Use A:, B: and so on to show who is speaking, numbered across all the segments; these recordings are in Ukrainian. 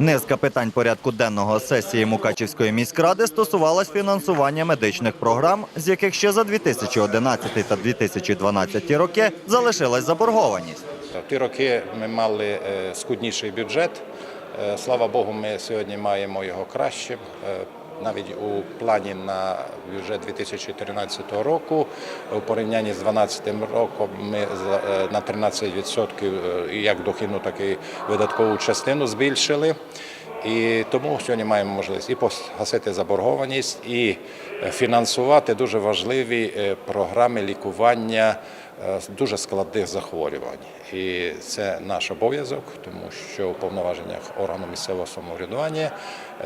A: Низка питань порядку денного сесії Мукачівської міськради стосувалась фінансування медичних програм, з яких ще за 2011 та 2012 роки залишилась заборгованість.
B: Ті роки ми мали е, скудніший бюджет. Е, Слава Богу, ми сьогодні маємо його кращим. Навіть у плані на бюджет 2013 року у порівнянні з 2012 роком ми е, на 13% е, як дохідну, так і видаткову частину збільшили. І тому сьогодні маємо можливість і погасити заборгованість, і е, фінансувати дуже важливі програми лікування дуже складних захворювань. І це наш обов'язок, тому що у повноваженнях органу місцевого самоврядування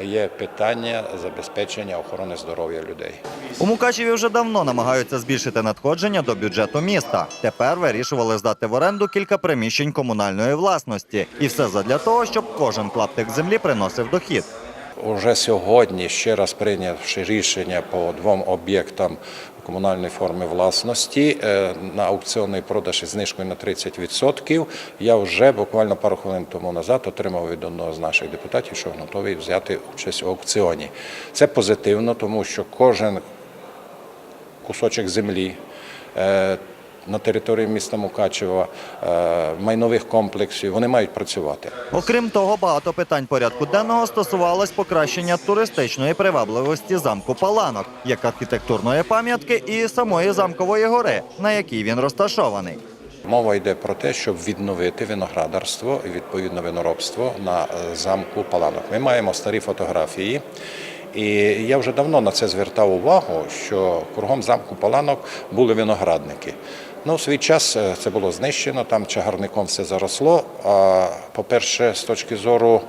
B: є питання забезпечення охорони здоров'я людей.
A: У Мукачеві вже давно намагаються збільшити надходження до бюджету міста. Тепер вирішували здати в оренду кілька приміщень комунальної власності. І все задля того, щоб кожен клаптик землі приносив дохід.
B: Уже сьогодні, ще раз прийнявши рішення по двом об'єктам комунальної форми власності е, на аукціонний продаж із знижкою на 30%, я вже буквально пару хвилин тому назад отримав від одного з наших депутатів, що готовий взяти участь у аукціоні. Це позитивно, тому що кожен кусочок землі. На території міста Мукачева, е, майнових комплексів, вони мають працювати.
A: Окрім того, багато питань порядку денного стосувалось покращення туристичної привабливості замку Паланок, як архітектурної пам'ятки і самої замкової гори, на якій він розташований.
B: Мова йде про те, щоб відновити виноградарство і відповідно виноробство на е, замку Паланок. Ми маємо старі фотографії. І я вже давно на це звертав увагу, що кругом замку Паланок були виноградники. Ну, в свій час е, це було знищено, там чагарником все заросло. А по-перше, з точки зору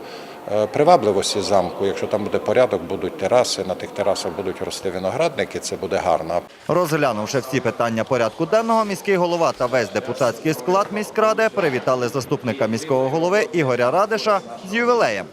B: е, привабливості замку, якщо там буде порядок, будуть тераси, на тих терасах будуть рости виноградники, це буде гарно.
A: Розглянувши всі питання порядку денного, міський голова та весь депутатський склад міськради привітали заступника міського голови Ігоря Радиша з ювілеєм.